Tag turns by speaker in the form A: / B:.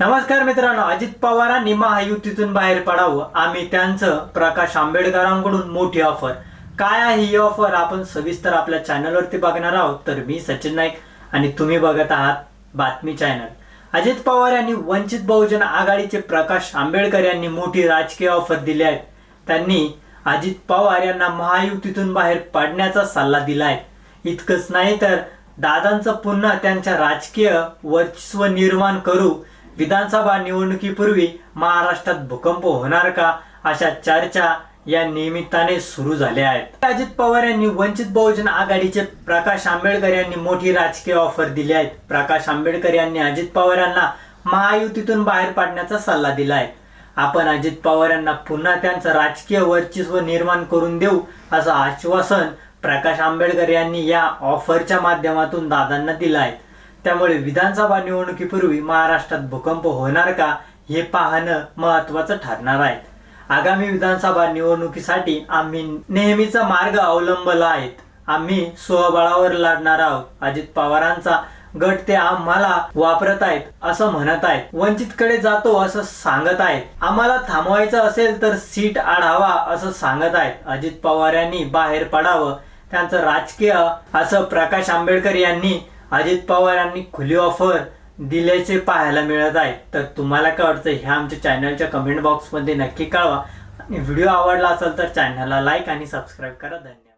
A: नमस्कार मित्रांनो अजित पवारांनी महायुतीतून बाहेर पडावं. आम्ही त्यांचं प्रकाश आंबेडकरांकडून मोठी ऑफर काय आहे ही ऑफर आपण सविस्तर आपल्या चॅनलवरती बघणार आहोत. तर मी सचिन नाईक आणि तुम्ही बघत आहात बातमी चॅनल अजित पवार यांनी वंचित बहुजन आघाडीचे प्रकाश आंबेडकर यांनी मोठी राजकीय ऑफर दिली आहे. त्यांनी अजित पवार यांना महायुतीतून बाहेर पडण्याचा सल्ला दिला आहे. इतकंच नाही तर दादांचं पुन्हा त्यांच्या राजकीय वर्चस्व निर्माण करू विधानसभा निवडणुकीपूर्वी महाराष्ट्रात भूकंप होणार का अशा चर्चा या निमित्ताने सुरू झाल्या आहेत. अजित पवार यांनी वंचित बहुजन आघाडीचे प्रकाश आंबेडकर यांनी मोठी राजकीय ऑफर दिली आहे. प्रकाश आंबेडकर यांनी अजित पवार यांना महायुतीतून बाहेर पाडण्याचा सल्ला दिला आहे. आपण अजित पवार यांना पुन्हा त्यांचं राजकीय वर्चस्व निर्माण करून देऊ असं आश्वासन प्रकाश आंबेडकर यांनी या ऑफरच्या माध्यमातून दादांना दिलं आहे. त्यामुळे विधानसभा निवडणुकीपूर्वी महाराष्ट्रात भूकंप होणार का हे पाहणं महत्वाचं ठरणार आहे. आगामी विधानसभा निवडणुकीसाठी आम्ही नेहमीचा मार्ग अवलंबला आहेत. आम्ही स्वबळावर लढणार आहोत. अजित पवारांचा गट ते आम्हाला वापरत आहेत असं म्हणत आहेत. वंचित कडे जातो असं सांगत आहेत. आम्हाला थांबवायचं असेल तर सीट आढावा असं सांगत आहेत. अजित पवार यांनी बाहेर पडावं. त्यांचं राजकीय असं प्रकाश आंबेडकर यांनी अजित पवार यांनी खुली ऑफर दिल्याचे पाहायला मिळत आहे. तर तुम्हाला काय वाटतं? ह्या आमच्या चॅनलच्या कमेंट बॉक्समध्ये नक्की कळवा. आणि व्हिडिओ आवडला असेल तर चॅनलला लाईक आणि सबस्क्राईब करा. धन्यवाद.